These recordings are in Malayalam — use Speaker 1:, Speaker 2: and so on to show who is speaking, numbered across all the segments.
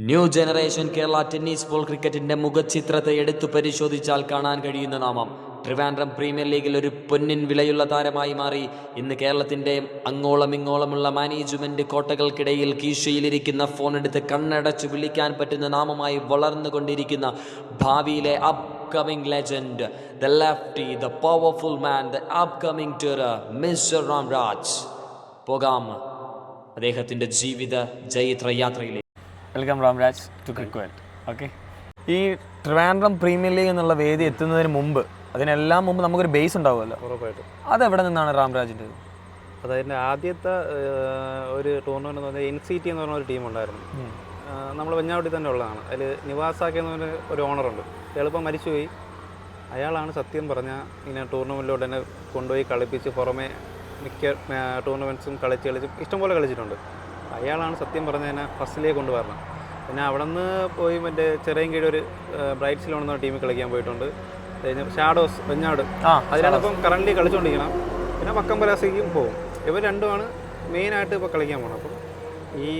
Speaker 1: New generation Kerala tennis ball ക്രിക്കറ്റിന്റെ മുഖചിത്രത്തെ എടുത്തു പരിശോധിച്ചാൽ കാണാൻ കഴിയുന്ന നാമം. ട്രിവാൻഡ്രം പ്രീമിയർ ലീഗിൽ ഒരു പൊന്നിൻ വിലയുള്ള താരമായി മാറി. ഇന്ന് കേരളത്തിന്റെ അങ്ങോളം ഇങ്ങോളമുള്ള മാനേജ്മെന്റ് കോട്ടകൾക്കിടയിൽ കീശയിലിരിക്കുന്ന ഫോൺ എടുത്ത് കണ്ണടച്ച് വിളിക്കാൻ പറ്റുന്ന നാമമായി വളർന്നുകൊണ്ടിരിക്കുന്ന ഭാവിയിലെ upcoming legend the lefty the powerful man the upcoming terror mister Ramraj പോകാം. അദ്ദേഹത്തിന്റെ ജീവിത ജൈത്ര യാത്രയിലേക്ക്
Speaker 2: welcome Ramraj to cricket okay ഈ ട്രിവാൻഡ്രം പ്രീമിയർ ലീഗ് എന്നുള്ള വേദി എത്തുന്നതിന് മുമ്പ് അതിനെല്ലാം മുമ്പ് നമുക്കൊരു ബേസ് ഉണ്ടാവുമല്ലോ.
Speaker 3: ഉറപ്പായിട്ടും.
Speaker 2: അതെവിടെ നിന്നാണ് രാംരാജിന്റെ
Speaker 3: അതായത് ആദ്യത്തെ ഒരു ടൂർണമെന്റ് എന്ന് പറഞ്ഞാൽ എൻ സി ടി എന്ന് പറഞ്ഞ ഒരു ടീം ഉണ്ടായിരുന്നു നമ്മൾ വെഞ്ഞാവട്ടി തന്നെ ഉള്ളതാണ്. അതിൽ നിവാസാക്കി എന്ന് പറഞ്ഞ ഒരു ഓണറുണ്ട് എളുപ്പം മരിച്ചുപോയി. അയാളാണ് സത്യം പറഞ്ഞാൽ ഇങ്ങനെ ടൂർണമെന്റിലോട്ട് തന്നെ കൊണ്ടുപോയി കളിപ്പിച്ച് പുറമെ മിക്ക ടൂർണമെന്റ്സും കളിച്ച് കളിച്ച് ഇഷ്ടംപോലെ കളിച്ചിട്ടുണ്ട്. അയാളാണ് സത്യം പറഞ്ഞാൽ എന്നെ ഫസ്റ്റിലേക്ക് കൊണ്ടുവരണം. പിന്നെ അവിടെ നിന്ന് പോയി മറ്റേ ചെറിയ കീഴ് ഒരു ബ്രൈറ്റ് സിലോൺ എന്ന ടീമിൽ കളിക്കാൻ പോയിട്ടുണ്ട്. കഴിഞ്ഞ ഷാഡോസ് വെഞ്ഞാട്
Speaker 2: ആ,
Speaker 3: അതിലാണ് ഇപ്പം കറണ്ട്ലി കളിച്ചുകൊണ്ടിരിക്കണം പിന്നെ പക്കം പരാസിക്കും പോകും ഇവർ രണ്ടുമാണ് മെയിനായിട്ട് ഇപ്പോൾ കളിക്കാൻ പോകണം അപ്പം ഈ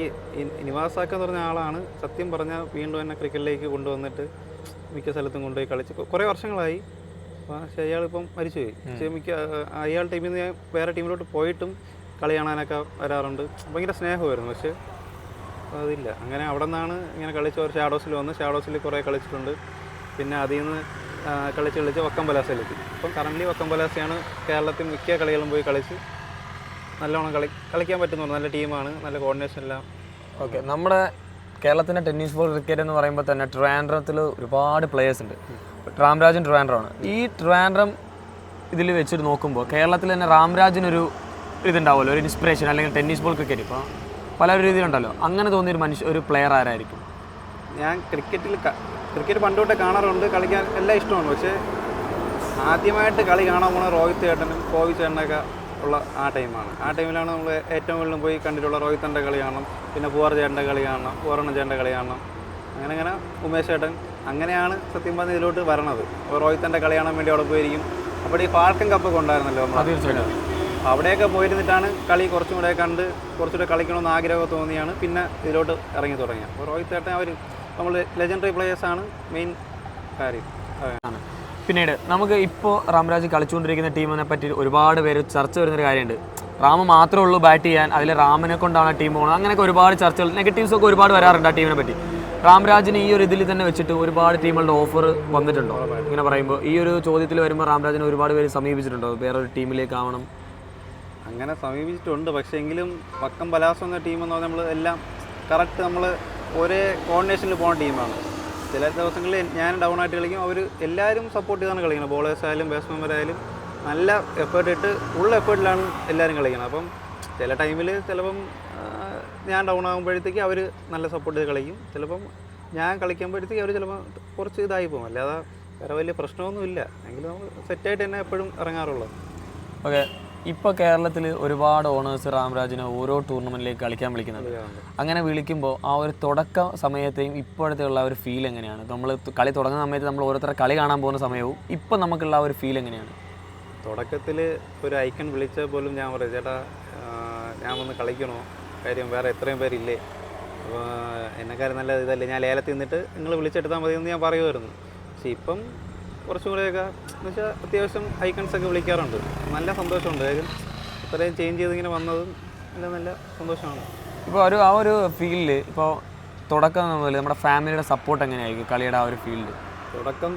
Speaker 3: നിവാസാക്ക എന്ന് പറഞ്ഞ ആളാണ് സത്യം പറഞ്ഞാൽ വീണ്ടും എന്നെ ക്രിക്കറ്റിലേക്ക് കൊണ്ടുവന്നിട്ട് മിക്ക സ്ഥലത്തും കൊണ്ടുപോയി കളിച്ച്. കുറേ വർഷങ്ങളായി. പക്ഷേ അയാളിപ്പം മരിച്ചുപോയി. പക്ഷേ മിക്ക അയാൾ ടീമിൽ നിന്ന് വേറെ ടീമിലോട്ട് പോയിട്ടും കളി കാണാനൊക്കെ വരാറുണ്ട്. ഭയങ്കര സ്നേഹമായിരുന്നു. പക്ഷേ അതില്ല. അങ്ങനെ അവിടെ നിന്നാണ് ഇങ്ങനെ കളിച്ച് ഒരു ഷാഡോസിൽ വന്ന് ഷാഡോസിൽ കുറേ കളിച്ചിട്ടുണ്ട്. പിന്നെ അതിൽ നിന്ന് കളിച്ച് കളിച്ച് വക്കം പലാസയിലെത്തി ഇപ്പം കറന്റ് വക്കം പലാസയാണ് കേരളത്തിൽ മിക്ക കളികളും പോയി കളിച്ച് നല്ലോണം കളി കളിക്കാൻ പറ്റുന്നുണ്ട് നല്ല ടീമാണ്. നല്ല കോർഡിനേഷൻ എല്ലാം.
Speaker 2: ഓക്കെ. നമ്മുടെ കേരളത്തിന്റെ ടെന്നീസ് ബോൾ ക്രിക്കറ്റ് എന്ന് പറയുമ്പോൾ തന്നെ ട്രിവാൻഡ്രത്തിൽ ഒരുപാട് പ്ലേയേഴ്സ് ഉണ്ട്. രാംരാജൻ ട്രിവാൻഡ്രമാണ്. ഈ ട്രിവാൻഡ്രം ഇതിൽ വെച്ചിട്ട് നോക്കുമ്പോൾ കേരളത്തിൽ തന്നെ രാംരാജിനൊരു ഇതുണ്ടാവുമല്ലോ ഒരു ഇൻസ്പിറേഷൻ അല്ലെങ്കിൽ ടെന്നീസ് ബോൾ ക്രിക്കറ്റ് ഇപ്പോൾ പല രീതിയിലുണ്ടല്ലോ. അങ്ങനെ തോന്നിയ ഒരു മനുഷ്യ ഒരു പ്ലെയർ ആരായിരിക്കും?
Speaker 3: ഞാൻ ക്രിക്കറ്റിൽ ക്രിക്കറ്റ് പണ്ട് തൊട്ടേ കാണാറുണ്ട് കളിക്കാൻ എല്ലാം ഇഷ്ടമാണ്. പക്ഷേ ആദ്യമായിട്ട് കളി കാണാൻ പോണ രോഹിത് ചേട്ടനും കോവി ചേട്ടനൊക്കെ ഉള്ള ആ ടൈമാണ് ആ ടൈമിലാണ് നമ്മൾ ഏറ്റവും കൂടുതൽ പോയി കണ്ടിട്ടുള്ള രോഹിത്തന്റെ കളി കാണണം പിന്നെ പൂവർ ചേട്ടന്റെ കളി കാണണം പൂവർണ ചേട്ടന്റെ കളി കാണണം. അങ്ങനെ അങ്ങനെ ഉമേഷ് ചേട്ടൻ അങ്ങനെയാണ് സത്യം പറഞ്ഞ ഇതിലോട്ട് വരണത്. അപ്പോൾ രോഹിത്തന്റെ കളി കാണാൻ വേണ്ടി അവിടെ പോയിരിക്കും. അപ്പോൾ ഈ ഫാൾക്കൻ കപ്പൊക്കെ ഉണ്ടായിരുന്നല്ലോ നമ്മൾ
Speaker 2: തീർച്ചയായിട്ടും.
Speaker 3: അവിടെയൊക്കെ പോയിരുന്നിട്ടാണ് കളി കുറച്ചും കൂടെ കണ്ട് കുറച്ചുകൂടെ കളിക്കണമെന്ന് ആഗ്രഹം തോന്നിയാണ്. പിന്നെ ഇതിലോട്ട് ഇറങ്ങി തുടങ്ങിയത് അപ്പോൾ രോഹിത് ചേട്ടൻ അവർ നമ്മൾ ലെജൻഡറി പ്ലേയേഴ്സാണ് മെയിൻ കാര്യം.
Speaker 2: ആണ് പിന്നീട് നമുക്ക് ഇപ്പോൾ റാംരാജ് കളിച്ചുകൊണ്ടിരിക്കുന്ന ടീമിനെ പറ്റി ഒരുപാട് പേര് ചർച്ച വരുന്നൊരു കാര്യമുണ്ട്. റാമ് മാത്രമേ ഉള്ളൂ ബാറ്റ് ചെയ്യാൻ. അതിൽ റാമിനെ കൊണ്ടാണ് ടീം പോകുന്നത്. അങ്ങനെയൊക്കെ ഒരുപാട് ചർച്ചകൾ നെഗറ്റീവ്സ് ഒക്കെ ഒരുപാട് വരാറുണ്ട് ആ ടീമിനെ പറ്റി. റാംരാജിന് ഈ ഒരു ഇതിൽ തന്നെ വെച്ചിട്ട് ഒരുപാട് ടീമുകളുടെ ഓഫർ വന്നിട്ടുണ്ടോ? ഇങ്ങനെ പറയുമ്പോൾ ഈ ഒരു ചോദ്യത്തിൽ വരുമ്പോൾ റാംരാജിനെ ഒരുപാട് പേര് സമീപിച്ചിട്ടുണ്ടോ? വേറൊരു ടീമിലേക്ക് ആവണം.
Speaker 3: അങ്ങനെ സമീപിച്ചിട്ടുണ്ട്. പക്ഷേ എങ്കിലും പക്കം പലാസം എന്ന ടീം എന്ന് പറഞ്ഞാൽ നമ്മൾ എല്ലാം കറക്റ്റ് നമ്മൾ ഒരേ കോർഡിനേഷനിൽ പോകുന്ന ടീമാണ് ചില ദിവസങ്ങളിൽ ഞാൻ ഡൗൺ ആയിട്ട് കളിക്കും. അവർ എല്ലാവരും സപ്പോർട്ട് ചെയ്താണ് കളിക്കുന്നത്. ബോളേഴ്സ് ആയാലും ബാറ്റ്സ്മാൻമാരായാലും നല്ല എഫേർട്ട് ഇട്ട് ഉള്ള എഫേർട്ടിലാണ് എല്ലാവരും കളിക്കുന്നത്. അപ്പം ചില ടൈമിൽ ചിലപ്പം ഞാൻ ഡൗൺ ആകുമ്പോഴത്തേക്ക് അവർ നല്ല സപ്പോർട്ട് ചെയ്ത് കളിക്കും. ചിലപ്പം ഞാൻ കളിക്കുമ്പോഴത്തേക്ക് അവർ ചിലപ്പോൾ കുറച്ച് ഇതായി പോകും. അല്ലാതെ വേറെ വലിയ പ്രശ്നമൊന്നുമില്ല. എങ്കിലും നമ്മൾ സെറ്റായിട്ട് തന്നെ എപ്പോഴും ഇറങ്ങാറുള്ളത്.
Speaker 2: ഓക്കെ ഇപ്പോൾ കേരളത്തിൽ ഒരുപാട് ഓണേഴ്സ് റാംരാജിനെ ഓരോ ടൂർണമെന്റിലേക്ക് കളിക്കാൻ വിളിക്കുന്നത്. അങ്ങനെ വിളിക്കുമ്പോൾ ആ ഒരു തുടക്ക സമയത്തെയും ഇപ്പോഴത്തെ ഉള്ള ഒരു ഫീൽ എങ്ങനെയാണ്? നമ്മൾ കളി തുടങ്ങുന്ന സമയത്ത് നമ്മൾ ഓരോരുത്തരെ കളി കാണാൻ പോകുന്ന സമയവും ഇപ്പം നമുക്കുള്ള ആ ഒരു ഫീൽ എങ്ങനെയാണ്?
Speaker 3: തുടക്കത്തിൽ ഒരു ഐക്കൺ വിളിച്ചാൽ പോലും ഞാൻ പറയാം ചേട്ടാ ഞാൻ വന്ന് കളിക്കണോ? കാര്യം വേറെ എത്രയും പേരില്ലേ? അപ്പോൾ എന്നെക്കാരും നല്ല ഇതല്ലേ? ഞാൻ ലേലത്തിൽ നിന്നിട്ട് നിങ്ങൾ വിളിച്ചെടുത്താൽ മതി എന്ന് ഞാൻ പറയുമായിരുന്നു പക്ഷേ ഇപ്പം കുറച്ചും കൂടെയൊക്കെ എന്ന് വെച്ചാൽ അത്യാവശ്യം ഐക്കൺസ് ഒക്കെ വിളിക്കാറുണ്ട്. നല്ല സന്തോഷമുണ്ട്. കാര്യം ഇത്രയും ചേഞ്ച് ചെയ്ത് ഇങ്ങനെ വന്നതും നല്ല നല്ല സന്തോഷമാണ്.
Speaker 2: ഇപ്പോൾ ഒരു ആ ഒരു ഫീൽഡിൽ ഇപ്പോൾ തുടക്കം മുതൽ നമ്മുടെ ഫാമിലിയുടെ സപ്പോർട്ട് എങ്ങനെയായിരിക്കും കളിയുടെ ആ ഒരു ഫീൽഡ്
Speaker 3: തുടക്കം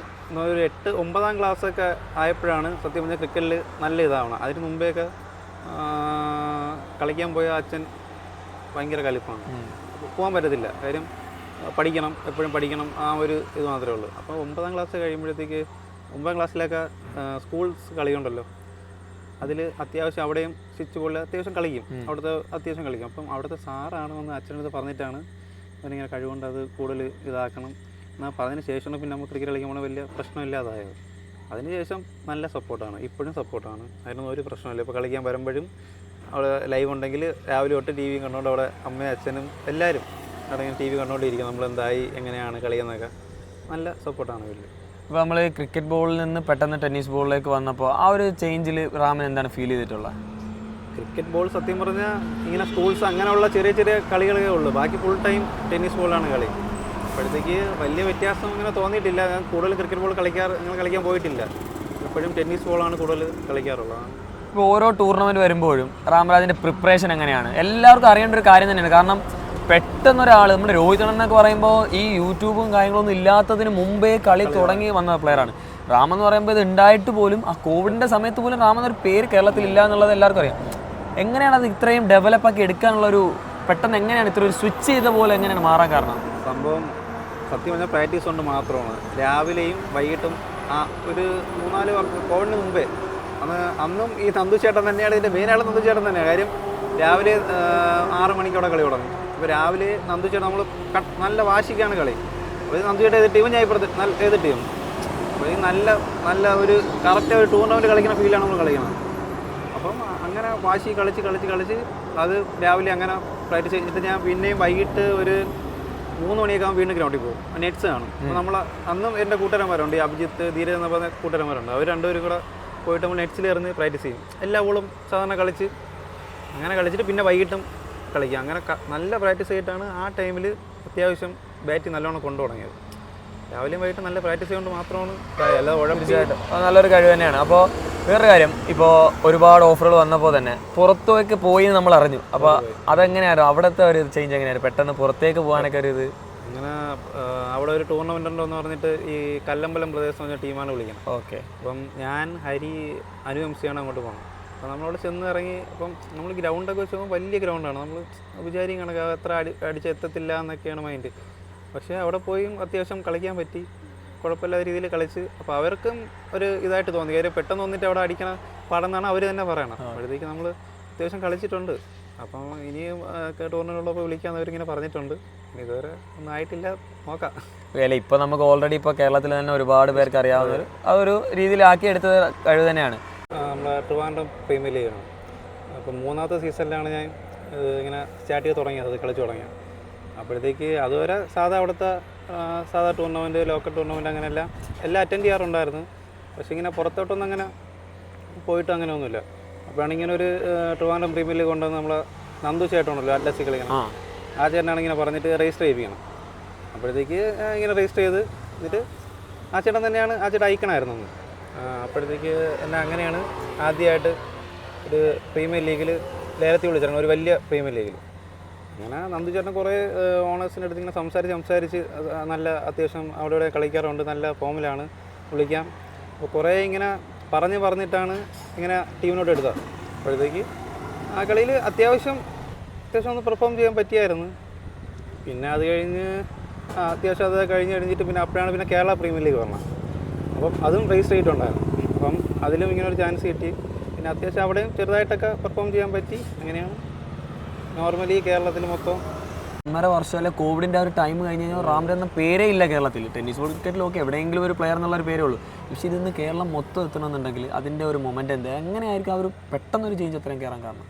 Speaker 3: ഒരു എട്ട് ഒമ്പതാം ക്ലാസ്സൊക്കെ ആയപ്പോഴാണ് സത്യം പറഞ്ഞാൽ ക്രിക്കറ്റിൽ നല്ല ഇതാവണം അതിന് മുമ്പേയൊക്കെ ഒക്കെ കളിക്കാൻ പോയ അച്ഛൻ ഭയങ്കര കലിപ്പാണ്. പോകാൻ പറ്റത്തില്ല. കാര്യം പഠിക്കണം എപ്പോഴും പഠിക്കണം ആ ഒരു ഇത് മാത്രമേ ഉള്ളൂ. അപ്പോൾ ഒമ്പതാം ക്ലാസ് കഴിയുമ്പോഴത്തേക്ക് ഒമ്പതാം ക്ലാസ്സിലൊക്കെ സ്കൂൾസ് കളിയുണ്ടല്ലോ. അതിൽ അത്യാവശ്യം അവിടെയും സ്വിച്ച് ബോളിൽ അത്യാവശ്യം കളിക്കും. അവിടുത്തെ അത്യാവശ്യം കളിക്കും. അപ്പം അവിടുത്തെ സാറാണ് വന്ന് അച്ഛനടുത്ത് പറഞ്ഞിട്ടാണ് അവനിങ്ങനെ കഴിവുകൊണ്ട് അത് കൂടുതൽ ഇതാക്കണം. എന്നാൽ അതിന് ശേഷമാണ് പിന്നെ നമുക്ക് ക്രിക്കറ്റ് കളിക്കുമ്പോൾ വലിയ പ്രശ്നമില്ലാതായത്. അതിനുശേഷം നല്ല സപ്പോർട്ടാണ്. ഇപ്പോഴും സപ്പോർട്ടാണ്. അതിനൊന്നും ഒരു പ്രശ്നമില്ല ഇപ്പോൾ കളിക്കാൻ വരുമ്പോഴും അവിടെ ലൈവ് ഉണ്ടെങ്കിൽ രാവിലെ തൊട്ട് ടി വി കണ്ടുകൊണ്ട് അവിടെ അമ്മയും അച്ഛനും എല്ലാവരും അവിടെ ടി വി കണ്ടുകൊണ്ടിരിക്കും. നമ്മൾ എന്തായി എങ്ങനെയാണ് കളിയെന്നൊക്കെ. നല്ല സപ്പോർട്ടാണ് വലിയ
Speaker 2: ഇപ്പോൾ നമ്മൾ ക്രിക്കറ്റ് ബോളിൽ നിന്ന് പെട്ടെന്ന് ടെന്നീസ് ബോളിലേക്ക് വന്നപ്പോൾ ആ ഒരു ചേഞ്ചിൽ റാമൻ എന്താണ് ഫീൽ ചെയ്തിട്ടുള്ളത്
Speaker 3: ക്രിക്കറ്റ് ബോൾ സത്യം പറഞ്ഞാൽ ഇങ്ങനെ സ്കൂൾസ് അങ്ങനെയുള്ള ചെറിയ ചെറിയ കളികളേ ഉള്ളൂ. ബാക്കി ഫുൾ ടൈം ടെന്നീസ് ബോളാണ് കളി. അപ്പോഴത്തേക്ക് വലിയ വ്യത്യാസം ഇങ്ങനെ തോന്നിയിട്ടില്ല. ഞാൻ കൂടുതൽ ക്രിക്കറ്റ് ബോൾ കളിക്കാറ് നിങ്ങൾ കളിക്കാൻ പോയിട്ടില്ല. എപ്പോഴും ടെന്നീസ് ബോളാണ് കൂടുതൽ കളിക്കാറുള്ളത്.
Speaker 2: ഇപ്പോൾ ഓരോ ടൂർണമെന്റ് വരുമ്പോഴും റാംരാജിന്റെ പ്രിപ്പറേഷൻ എങ്ങനെയാണ്? എല്ലാവർക്കും അറിയേണ്ട ഒരു കാര്യം തന്നെയാണ്. കാരണം പെട്ടെന്ന് ഒരാൾ നമ്മുടെ രോഹിത് എന്നൊക്കെ പറയുമ്പോൾ ഈ യൂട്യൂബും കാര്യങ്ങളൊന്നും ഇല്ലാത്തതിന് മുമ്പേ കളി തുടങ്ങി വന്ന പ്ലെയറാണ് റാം എന്ന് പറയുമ്പോൾ ഇത് ഉണ്ടായിട്ട് പോലും ആ കോവിഡിന്റെ സമയത്ത് പോലും റാം എന്നൊരു പേര് കേരളത്തിൽ ഇല്ല എന്നുള്ളത് എല്ലാവർക്കും അറിയാം. എങ്ങനെയാണ് അത് ഇത്രയും ഡെവലപ്പ് ആക്കി എടുക്കാനുള്ള ഒരു പെട്ടെന്ന് എങ്ങനെയാണ് ഇത്ര ഒരു സ്വിച്ച് ചെയ്ത പോലെ എങ്ങനെയാണ് മാറാൻ കാരണം?
Speaker 3: സംഭവം സത്യം പറഞ്ഞാൽ പ്രാക്ടീസ് കൊണ്ട് മാത്രമാണ്. രാവിലെയും വൈകിട്ടും ആ ഒരു മൂന്നാൽ വർഷം കോവിഡിന് മുമ്പേ. അന്ന് അന്നും ഈ നന്ദു ചേട്ടൻ തന്നെയാണ് ഇതിന്റെ മെയിനായിട്ട് നന്ദു ചേട്ടൻ തന്നെയാണ്. കാര്യം രാവിലെ ആറ് മണിക്കോടെ കളി തുടങ്ങും. അപ്പോൾ രാവിലെ നന്ദു ചേട്ടൻ നമ്മൾ നല്ല വാശിക്കാണ് കളി. അപ്പോൾ നന്ദു ചേട്ടൻ ഏത് ടീം ഞാൻ ഇപ്പുറത്ത് നല്ല ഏത് ടീം അപ്പോൾ ഈ നല്ല നല്ല ഒരു കറക്റ്റ് ഒരു ടൂർണമെന്റ് കളിക്കുന്ന ഫീലാണ് നമ്മൾ കളിക്കുന്നത്. അപ്പം അങ്ങനെ വാശി കളിച്ച് കളിച്ച് കളിച്ച് അത് രാവിലെ അങ്ങനെ ഫ്ലൈറ്റ് ചെയ്തിട്ട് ഞാൻ പിന്നെയും വൈകിട്ട് ഒരു മൂന്ന് മണിയൊക്കെ ആകുമ്പോൾ വീണ്ടും ഗ്രൗണ്ടിൽ പോകും. നെറ്റ്സ് കാണും. അപ്പോൾ നമ്മൾ അന്നും എന്റെ കൂട്ടുകാരന്മാരുണ്ട്. ഈ അഭിജിത്ത് ധീരജ് എന്ന് പറഞ്ഞ കൂട്ടുകാരന്മാരുണ്ട്. അവർ രണ്ടുപേരും കൂടെ പോയിട്ട് നമ്മൾ നെറ്റ്സിൽ ഇറങ്ങി പ്രാക്ടീസ് ചെയ്യും. എല്ലാ ബോളും സാധാരണ കളിച്ച് അങ്ങനെ കളിച്ചിട്ട് പിന്നെ വൈകിട്ടും കളിക്കുക അങ്ങനെ നല്ല പ്രാക്ടീസ് ചെയ്തിട്ടാണ് ആ ടൈമിൽ അത്യാവശ്യം ബാറ്റ് നല്ലോണം കൊണ്ടു തുടങ്ങിയത്. രാവിലെയും വൈകിട്ട് നല്ല പ്രാക്ടീസ് ചെയ്തുകൊണ്ട് മാത്രമാണ്. അല്ലാതെ
Speaker 2: നല്ലൊരു കഴിവ് തന്നെയാണ്. അപ്പോൾ വേറൊരു കാര്യം. ഇപ്പോൾ ഒരുപാട് ഓഫറുകൾ വന്നപ്പോൾ തന്നെ പുറത്തേക്ക് പോയി നമ്മൾ അറിഞ്ഞു. അപ്പോൾ അതെങ്ങനെയായിരുന്നു? അവിടുത്തെ ഒരു ചേഞ്ച് എങ്ങനെയായിരുന്നു? പെട്ടെന്ന് പുറത്തേക്ക് പോകാനൊക്കെ ഒരു ഇത്?
Speaker 3: അങ്ങനെ അവിടെ ഒരു ടൂർണമെന്റ് ഉണ്ടോയെന്ന് പറഞ്ഞിട്ട് ഈ കല്ലമ്പലം പ്രദേശം എന്ന് പറഞ്ഞ ടീമാണ് വിളിക്കുന്നത്.
Speaker 2: ഓക്കെ.
Speaker 3: അപ്പം ഞാൻ ഹരി അനു എം സിയാണ് അങ്ങോട്ട് പോകുന്നത്. അപ്പോൾ നമ്മളവിടെ ചെന്ന് ഇറങ്ങി അപ്പം നമ്മൾ ഗ്രൗണ്ടൊക്കെ വെച്ച് നോക്കുമ്പോൾ വലിയ ഗ്രൗണ്ടാണ്. നമ്മൾ വിചാരിക്കും കണക്ക് എത്ര അടി അടിച്ച് എത്തത്തില്ല എന്നൊക്കെയാണ് മൈൻഡ് പക്ഷേ അവിടെ പോയി അത്യാവശ്യം കളിക്കാൻ പറ്റി. കുഴപ്പമില്ലാത്ത രീതിയിൽ കളിച്ച്. അപ്പോൾ അവർക്കും ഒരു ഇതായിട്ട് തോന്നി. കാര്യം പെട്ടെന്ന് വന്നിട്ട് അവിടെ അടിക്കണ പാടെന്നാണ് അവർ തന്നെ പറയണം അപ്പോഴത്തേക്ക് നമ്മൾ അത്യാവശ്യം കളിച്ചിട്ടുണ്ട്. അപ്പം ഇനിയും ടൂർണമെന്റുള്ളപ്പോൾ വിളിക്കാമെന്ന് അവരിങ്ങനെ പറഞ്ഞിട്ടുണ്ട്. ഇതുവരെ ഒന്നും ആയിട്ടില്ല. നോക്കാം.
Speaker 2: അല്ല ഇപ്പോൾ നമുക്ക് ഓൾറെഡി ഇപ്പോൾ കേരളത്തിൽ തന്നെ ഒരുപാട് പേർക്ക് അറിയാവുന്ന ഒരു ആ ഒരു രീതിയിലാക്കി എടുത്ത കഴിവ് തന്നെയാണ്.
Speaker 3: ട്രിവാൻഡ്രം പ്രീമിയർ ലീഗാണ് അപ്പം മൂന്നാമത്തെ സീസണിലാണ് ഞാൻ ഇങ്ങനെ സ്റ്റാർട്ട് ചെയ്ത് തുടങ്ങിയത് അത് കളിച്ചു തുടങ്ങിയത്. അപ്പോഴത്തേക്ക് അതുവരെ സാധാ അവിടുത്തെ സാധാ ടൂർണമെന്റ് ലോക്കൽ ടൂർണമെന്റ് അങ്ങനെയെല്ലാം എല്ലാം അറ്റൻഡ് ചെയ്യാറുണ്ടായിരുന്നു. പക്ഷേ ഇങ്ങനെ പുറത്തോട്ടൊന്നും അങ്ങനെ പോയിട്ട് അങ്ങനെ ഒന്നുമില്ല. അപ്പോഴാണ് ഇങ്ങനെ ഒരു ട്രിവാൻഡം ട്രിവാൻഡ്രം പ്രീമിയർ ലീഗ് കൊണ്ടുവന്ന് നമ്മൾ നന്ദു ചേട്ടനുണ്ടല്ലോ അറ്റ്ലസി കളിക്കണം.
Speaker 2: ആ.
Speaker 3: ചേട്ടനാണ് ഇങ്ങനെ പറഞ്ഞിട്ട് രജിസ്റ്റർ ചെയ്യിപ്പിക്കണം. അപ്പോഴത്തേക്ക് ഇങ്ങനെ രജിസ്റ്റർ ചെയ്ത് എന്നിട്ട് ആ ചേട്ടൻ തന്നെയാണ് ആ ചേട്ടൻ അയക്കണമായിരുന്നു അപ്പോഴത്തേക്ക് എന്നെ അങ്ങനെയാണ് ആദ്യമായിട്ട് ഒരു പ്രീമിയർ ലീഗിൽ ലേലത്തിൽ വിളിച്ചിരുന്നു ഒരു വലിയ പ്രീമിയർ ലീഗിൽ. അങ്ങനെ നന്ദു ചേട്ടൻ കുറേ ഓണേഴ്സിന്റെ അടുത്ത് ഇങ്ങനെ സംസാരിച്ച് സംസാരിച്ച് നല്ല അത്യാവശ്യം അവിടെ ഇവിടെ കളിക്കാറുണ്ട് നല്ല ഫോമിലാണ് വിളിക്കാം. അപ്പോൾ കുറേ ഇങ്ങനെ പറഞ്ഞ് പറഞ്ഞിട്ടാണ് ഇങ്ങനെ ടീമിനോട്ട് എടുത്തത്. അപ്പോഴത്തേക്ക് ആ കളിയിൽ അത്യാവശ്യം അത്യാവശ്യം ഒന്ന് പെർഫോം ചെയ്യാൻ പറ്റിയായിരുന്നു. പിന്നെ അത് കഴിഞ്ഞ് അത്യാവശ്യം അത് കഴിഞ്ഞ് കഴിഞ്ഞിട്ട് പിന്നെ അപ്പോഴാണ് പിന്നെ കേരള പ്രീമിയർ ലീഗ് വന്നത്. അപ്പം അതും റേസ് ചെയ്തിട്ടുണ്ടായിരുന്നു. അപ്പം അതിലും ഇങ്ങനെ ഒരു ചാൻസ് കിട്ടി. പിന്നെ അത്യാവശ്യം അവിടെയും ചെറുതായിട്ടൊക്കെ പെർഫോം ചെയ്യാൻ പറ്റി. അങ്ങനെയാണ്. നോർമലി കേരളത്തിൽ മൊത്തം
Speaker 2: ഒന്നര വർഷമല്ലേ കോവിഡിന്റെ ആ ഒരു ടൈം കഴിഞ്ഞ് കഴിഞ്ഞാൽ റാംഡെ എന്ന പേരേ ഇല്ല കേരളത്തിൽ. ടെന്നീസ് ബോൾ ക്രിക്കറ്റിൽ ഓക്കെ എവിടെയെങ്കിലും ഒരു പ്ലെയർ എന്നുള്ള ഒരു പേരേ ഉള്ളൂ. പക്ഷേ ഇതിന്ന് കേരളം മൊത്തം എത്തണമെന്നുണ്ടെങ്കിൽ അതിന്റെ ഒരു മൊമെന്റ് എന്താ? എങ്ങനെയായിരിക്കും പെട്ടെന്ന് ഒരു പെട്ടെന്നൊരു ചേഞ്ച് അത്രയും കയറാൻ കാരണം?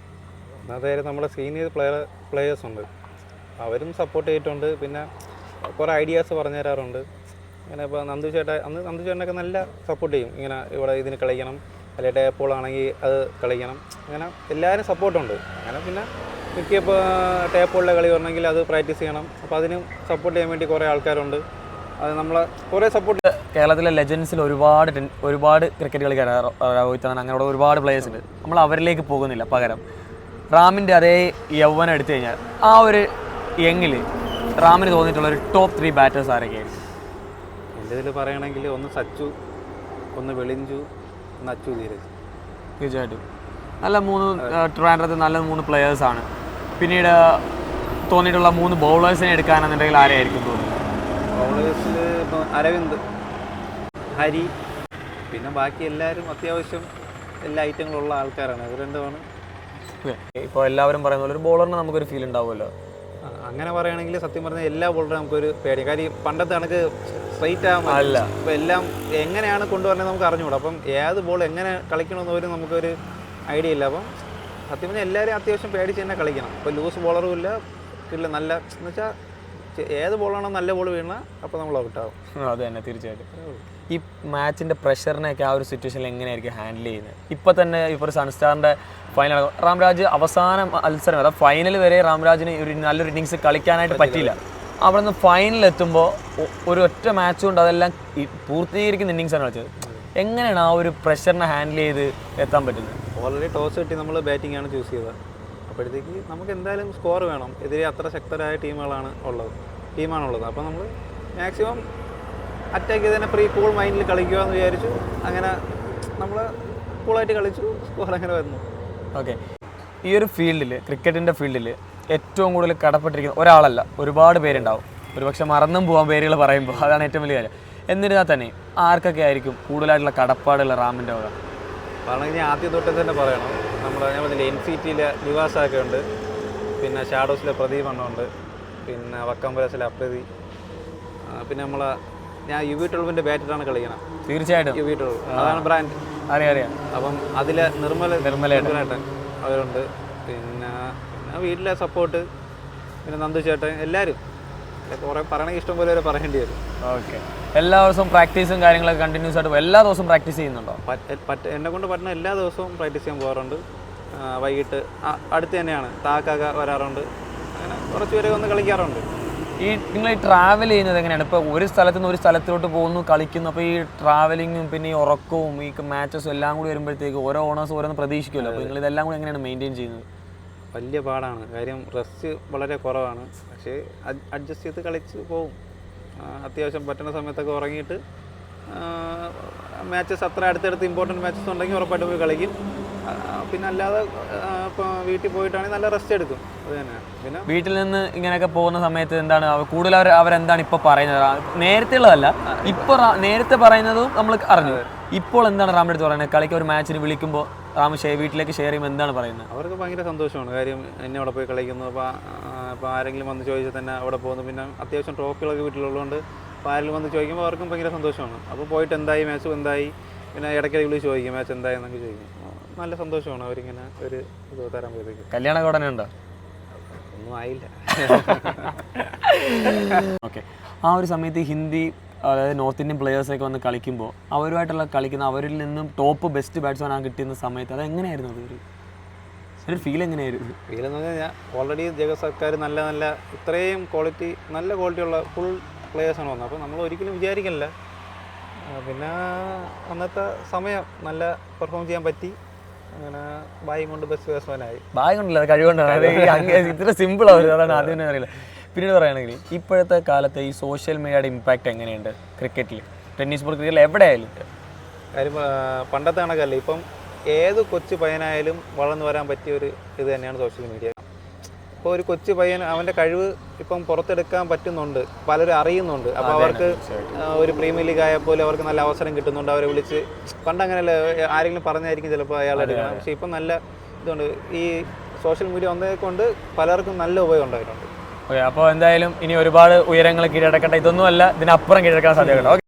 Speaker 3: അതായത് നമ്മുടെ സീനിയർ പ്ലെയർ പ്ലെയേഴ്സ് ഉണ്ട്. അവരും സപ്പോർട്ട് ചെയ്തിട്ടുണ്ട്. പിന്നെ കുറേ ഐഡിയാസ് പറഞ്ഞു തരാറുണ്ട് ഇങ്ങനെ ഇപ്പോൾ നന്ദു ചേട്ടൻ അന്ന് നന്ദു ചേട്ടനൊക്കെ നല്ല സപ്പോർട്ട് ചെയ്യും. ഇങ്ങനെ ഇവിടെ ഇതിന് കളിക്കണം അല്ലെങ്കിൽ ടേപ്പോൾ ആണെങ്കിൽ അത് കളിക്കണം. അങ്ങനെ എല്ലാവരും സപ്പോർട്ടുണ്ട് അങ്ങനെ പിന്നെ മിക്കപ്പോൾ ടേപ്പുള്ള കളി വരണമെങ്കിൽ അത് പ്രാക്ടീസ് ചെയ്യണം. അപ്പോൾ അതിനും സപ്പോർട്ട് ചെയ്യാൻ വേണ്ടി കുറേ ആൾക്കാരുണ്ട്. അത് നമ്മൾ കുറേ സപ്പോർട്ട്
Speaker 2: കേരളത്തിലെ ലെജൻസിൽ ഒരുപാട് ഒരുപാട് ക്രിക്കറ്റ് കളിക്കാർ രോഹിത് അങ്ങനെ അങ്ങനെയുള്ള ഒരുപാട് പ്ലേയേഴ്സ് ഉണ്ട്. നമ്മൾ അവരിലേക്ക് പോകുന്നില്ല പകരം. റാമിന്റെ അതേ യൗവനം എടുത്തു കഴിഞ്ഞാൽ ആ ഒരു യങ്ങിൽ റാമിന് തോന്നിയിട്ടുള്ള ഒരു ടോപ്പ് ത്രീ ബാറ്റേഴ്സ് ആരൊക്കെയായിരിക്കും
Speaker 3: എന്റെ ഇതിൽ പറയുകയാണെങ്കിൽ ഒന്ന് സച്ചു ഒന്ന് വെളിഞ്ചു ഒന്ന് അച്ചു ധീരജ്.
Speaker 2: തീർച്ചയായിട്ടും. നല്ല മൂന്ന് ട്രിവാൻഡ്രത്ത് നല്ല മൂന്ന് പ്ലെയേഴ്സാണ് പിന്നീട് തോന്നിയിട്ടുള്ള മൂന്ന് ബൗളേഴ്സിനെ എടുക്കാനെന്നുണ്ടെങ്കിൽ ആരെയായിരിക്കും തോന്നുന്നത്?
Speaker 3: ബൗളേഴ്സിൽ ഇപ്പോൾ അരവിന്ദ് ഹരി പിന്നെ ബാക്കി എല്ലാവരും അത്യാവശ്യം എല്ലാ ഐറ്റങ്ങളും ഉള്ള ആൾക്കാരാണ്. അത്. രണ്ടുമാണ്
Speaker 2: ഇപ്പോൾ എല്ലാവരും പറയുന്ന പോലെ ഒരു ബോളറിന് നമുക്കൊരു ഫീൽ ഉണ്ടാവുമല്ലോ.
Speaker 3: അങ്ങനെ പറയുകയാണെങ്കിൽ സത്യം പറഞ്ഞാൽ എല്ലാ ബോളറും നമുക്കൊരു പേടിയാണ് കാര്യം പണ്ടത്തെ കണക്ക് സ്ട്രൈറ്റ് ആകാൻ
Speaker 2: അല്ല.
Speaker 3: അപ്പൊ എല്ലാം എങ്ങനെയാണ് കൊണ്ടുവരുന്നത് നമുക്ക് അറിഞ്ഞുകൂടാ. അപ്പം ഏത് ബോൾ എങ്ങനെ കളിക്കണമെന്ന് പോലും നമുക്കൊരു ഐഡിയ ഇല്ല. അപ്പം സത്യം പറഞ്ഞാൽ എല്ലാവരും അത്യാവശ്യം പേടിച്ച് തന്നെ കളിക്കണം. ഇപ്പോൾ ലൂസ് ബോളറും ഇല്ല. ഇല്ല നല്ല എന്ന് വെച്ചാൽ ഏത് ബോളാണോ നല്ല ബോൾ വീണ അപ്പോൾ നമ്മൾ ഔട്ടാവും
Speaker 2: അത് തന്നെ തീർച്ചയായിട്ടും. ഈ മാച്ചിന്റെ പ്രഷറിനെയൊക്കെ ആ ഒരു സിറ്റുവേഷനിൽ എങ്ങനെയായിരിക്കും ഹാൻഡിൽ ചെയ്യുന്നത്? ഇപ്പൊ തന്നെ ഇപ്പോൾ സൺസ്റ്റാറിന്റെ ഫൈനൽ റാംരാജ് അവസാന മത്സരം അതായത് ഫൈനൽ വരെ റാംരാജിന് ഒരു നല്ലൊരു ഇന്നിങ്സ് കളിക്കാനായിട്ട് പറ്റിയില്ല. അവിടെ നിന്ന് ഫൈനൽ എത്തുമ്പോൾ ഒരു ഒറ്റ മാച്ച് കൊണ്ട് അതെല്ലാം പൂർത്തീകരിക്കുന്ന ഇന്നിങ്സാണ് കളിച്ചത്. എങ്ങനെയാണ് ആ ഒരു പ്രഷറിനെ ഹാൻഡിൽ ചെയ്ത് എത്താൻ പറ്റുന്നത്?
Speaker 3: ഓൾറെഡി ടോസ് കിട്ടി നമ്മൾ ബാറ്റിംഗ് ആണ് ചൂസ് ചെയ്തത്. അപ്പോഴത്തേക്ക് നമുക്ക് എന്തായാലും സ്കോർ വേണം. എതിരെ അത്ര ശക്തരായ ടീമുകളാണ് ഉള്ളത്. ടീമാണുള്ളത് അപ്പോൾ നമ്മൾ മാക്സിമം അറ്റാക്ക് ചെയ്ത് തന്നെ പ്രീ കൂൾ മൈൻഡിൽ കളിക്കുക എന്ന് വിചാരിച്ചു. അങ്ങനെ നമ്മൾ കൂളായിട്ട് കളിച്ചു. സ്കോർ അങ്ങനെ വന്നു.
Speaker 2: ഓക്കെ ഈ ഒരു ഫീൽഡിൽ ക്രിക്കറ്റിന്റെ ഫീൽഡിൽ ഏറ്റവും കൂടുതൽ കടപ്പെട്ടിരിക്കുന്ന ഒരാളല്ല. ഒരുപാട് പേരുണ്ടാവും. ഒരുപക്ഷെ മറന്നും പോകാൻ പേരുകൾ പറയുമ്പോൾ അതാണ് ഏറ്റവും വലിയ കാര്യം. എന്നിരുന്നാൽ തന്നെ ആർക്കൊക്കെ ആയിരിക്കും കൂടുതലായിട്ടുള്ള കടപ്പാടുള്ള റാമിന്റെ വക?
Speaker 3: കാരണം ഞാൻ ആദ്യം തൊട്ടേ തന്നെ പറയണം. നമ്മുടെ ഞാൻ പറഞ്ഞില്ലേ എൻ സി ടിയിലെ നിവാസമൊക്കെ ഉണ്ട്. പിന്നെ ഷാഡോസിലെ പ്രദീപ് എണ്ണമുണ്ട് പിന്നെ വക്കമ്പലസിലെ അപ്രതി. പിന്നെ നമ്മളെ ഞാൻ യു വി ട്വൽവിന്റെ ബാറ്റിലാണ് കളിക്കണം.
Speaker 2: തീർച്ചയായിട്ടും.
Speaker 3: U V twelve. അതാണ് ബ്രാൻഡ്.
Speaker 2: അറിയാം അറിയാം.
Speaker 3: അപ്പം അതിലെ നിർമ്മല
Speaker 2: നിർമ്മലേട്ടൻ.
Speaker 3: അവരുണ്ട്. പിന്നെ വീട്ടിലെ സപ്പോർട്ട് പിന്നെ നന്ദു ചേട്ടൻ എല്ലാവരും കുറേ പറയണമെങ്കിൽ ഇഷ്ടം പോലെ വരെ പറയേണ്ടി വരും.
Speaker 2: ഓക്കെ. എല്ലാ ദിവസവും പ്രാക്ടീസും കാര്യങ്ങളൊക്കെ കണ്ടിന്യൂസ് ആയിട്ട് എല്ലാ ദിവസവും പ്രാക്ടീസ് ചെയ്യുന്നുണ്ടോ?
Speaker 3: എന്നെ കൊണ്ട് പറ്റുന്ന എല്ലാ ദിവസവും പ്രാക്ടീസ് ചെയ്യാൻ പോകാറുണ്ട്. വൈകിട്ട് അടുത്ത് തന്നെയാണ്. താക്കാക്ക വരാറുണ്ട്. അങ്ങനെ കുറച്ച് പേരെ ഒന്ന് കളിക്കാറുണ്ട്.
Speaker 2: ഈ നിങ്ങൾ ഈ ട്രാവൽ ചെയ്യുന്നത് എങ്ങനെയാണ്? ഇപ്പോൾ ഒരു സ്ഥലത്ത് നിന്ന് ഒരു സ്ഥലത്തോട്ട് പോകുന്നു കളിക്കുന്നു. അപ്പോൾ ഈ ട്രാവലിങ്ങും പിന്നെ ഈ ഉറക്കവും ഈ മാച്ചസും എല്ലാം കൂടി വരുമ്പോഴത്തേക്ക് ഓരോ ഓണേഴ്സ് ഓരോന്ന് പ്രതീക്ഷിക്കുമല്ലോ. അപ്പോൾ നിങ്ങൾ ഇതെല്ലാം കൂടി എങ്ങനെയാണ് മെയിന്റെയിൻ ചെയ്യുന്നത്?
Speaker 3: വലിയ പാടാണ്. കാര്യം റെസ്റ്റ് വളരെ കുറവാണ്. പക്ഷേ അഡ്ജസ്റ്റ് ചെയ്ത് കളിച്ച് പോവും. അത്യാവശ്യം പറ്റുന്ന സമയത്തൊക്കെ ഉറങ്ങിയിട്ട് മാച്ചസ് അത്ര അടുത്തടുത്ത് ഇമ്പോർട്ടന്റ് മാച്ചസ് ഉണ്ടെങ്കിൽ ഉറപ്പായിട്ട് പോയി കളിക്കും. പിന്നെ അല്ലാതെ ഇപ്പോൾ വീട്ടിൽ പോയിട്ടാണെങ്കിൽ നല്ല റെസ്റ്റ് എടുക്കും. അത് തന്നെ. പിന്നെ
Speaker 2: വീട്ടിൽ നിന്ന് ഇങ്ങനെയൊക്കെ പോകുന്ന സമയത്ത് എന്താണ് കൂടുതൽ അവർ അവരെന്താണ് ഇപ്പോൾ പറയുന്നത്? നേരത്തെ ഉള്ളതല്ല ഇപ്പോൾ നേരത്തെ പറയുന്നതും നമ്മൾ അറിഞ്ഞു. ഇപ്പോൾ എന്താണ് റാമിന്റെ അടുത്ത് പറയുന്നത്? കളിക്ക് ഒരു മാച്ചിന് വിളിക്കുമ്പോൾ റാം ഷെയർ വീട്ടിലേക്ക് ഷെയർ ചെയ്യുമ്പോൾ എന്താണ് പറയുന്നത്?
Speaker 3: അവർക്ക് ഭയങ്കര സന്തോഷമാണ്. കാര്യം എന്നെ അവിടെ പോയി കളിക്കുന്നു. അപ്പോൾ അപ്പോൾ ആരെങ്കിലും വന്ന് ചോദിച്ചാൽ തന്നെ അവിടെ പോകുന്നു. പിന്നെ അത്യാവശ്യം ട്രോഫികളൊക്കെ വീട്ടിലുള്ളതുകൊണ്ട് അപ്പോൾ ആരെങ്കിലും വന്ന് ചോദിക്കുമ്പോൾ അവർക്കും ഭയങ്കര സന്തോഷമാണ്. അപ്പോൾ പോയിട്ട് എന്തായി? മാച്ച് എന്തായി? പിന്നെ ഇടയ്ക്കിടയ്ക്ക് വിളിച്ച് ചോദിക്കും മാച്ച് എന്തായി? എന്നൊക്കെ ചോദിക്കും. നല്ല സന്തോഷമാണ് അവരിങ്ങനെ ഒരു ഇത് തരാൻ പോയത്
Speaker 2: കല്യാണ ഉടനെ ഉണ്ടോ?
Speaker 3: ഒന്നും ആയില്ല.
Speaker 2: ഓക്കെ ആ ഒരു സമയത്ത് ഹിന്ദി അതായത് നോർത്ത് ഇന്ത്യൻ പ്ലേയേഴ്സൊക്കെ വന്ന് കളിക്കുമ്പോൾ അവരുമായിട്ടുള്ള കളിക്കുന്ന അവരിൽ നിന്നും ടോപ്പ് ബെസ്റ്റ് ബാറ്റ്സ്മാൻ ആ കിട്ടുന്ന സമയത്ത് അത് എങ്ങനെയായിരുന്നു അതൊരു ഒരു ഫീൽ എങ്ങനെയായിരുന്നു?
Speaker 3: ഫീൽ എന്ന് പറഞ്ഞാൽ ഓൾറെഡി ജഗത് സർക്കാർ നല്ല നല്ല ഇത്രയും ക്വാളിറ്റി നല്ല ക്വാളിറ്റി ഉള്ള ഫുൾ പ്ലേയേഴ്സാണ് വന്നത്. അപ്പോൾ നമ്മൾ ഒരിക്കലും വിചാരിക്കില്ല പിന്നെ അന്നത്തെ സമയം നല്ല പെർഫോം ചെയ്യാൻ പറ്റി. അങ്ങനെ ബായും കൊണ്ട് ബെസ്റ്റ് ബാറ്റ്സ്മാനായി
Speaker 2: ബായി കൊണ്ടല്ല കഴിവുകൊണ്ടാണ്. ഇത്ര സിമ്പിൾ ആവും അതാണ് ആദ്യം അറിയില്ല. പിന്നീട് പറയുകയാണെങ്കിൽ ഇപ്പോഴത്തെ കാലത്തെ ഈ സോഷ്യൽ മീഡിയയുടെ ഇമ്പാക്റ്റ് എങ്ങനെയുണ്ട് ക്രിക്കറ്റിൽ ടെന്നീസ് ബോൾ ക്രിക്കറ്റിൽ എവിടെയായാലും.
Speaker 3: കാര്യം പണ്ടത്തെ കണക്കല്ല ഇപ്പം ഏത് കൊച്ചു പയ്യനായാലും വളർന്നു വരാൻ പറ്റിയ ഒരു ഇത് തന്നെയാണ് സോഷ്യൽ മീഡിയ ഇപ്പോൾ ഒരു കൊച്ചു പയ്യൻ അവന്റെ കഴിവ് ഇപ്പം പുറത്തെടുക്കാൻ പറ്റുന്നുണ്ട് പലരും അറിയുന്നുണ്ട്. അപ്പോൾ അവർക്ക് ഒരു പ്രീമിയർ ലീഗ് ആയ പോലും അവർക്ക് നല്ല അവസരം കിട്ടുന്നുണ്ട്. അവരെ വിളിച്ച് പണ്ട് അങ്ങനെയല്ല ആരെങ്കിലും പറഞ്ഞായിരിക്കും ചിലപ്പോൾ അയാൾ എടുക്കണം. പക്ഷേ ഇപ്പം നല്ല ഇതുണ്ട്. ഈ സോഷ്യൽ മീഡിയ വന്നതേ കൊണ്ട് പലർക്കും നല്ല ഉപയോഗം ഉണ്ടായിട്ടുണ്ട്.
Speaker 2: ഓക്കെ അപ്പോൾ എന്തായാലും ഇനി ഒരുപാട് ഉയരങ്ങൾ കീഴടക്കട്ടെ ഇതൊന്നുമല്ല ഇതിനപ്പുറം കീഴടക്കാൻ സാധ്യതയുണ്ട്.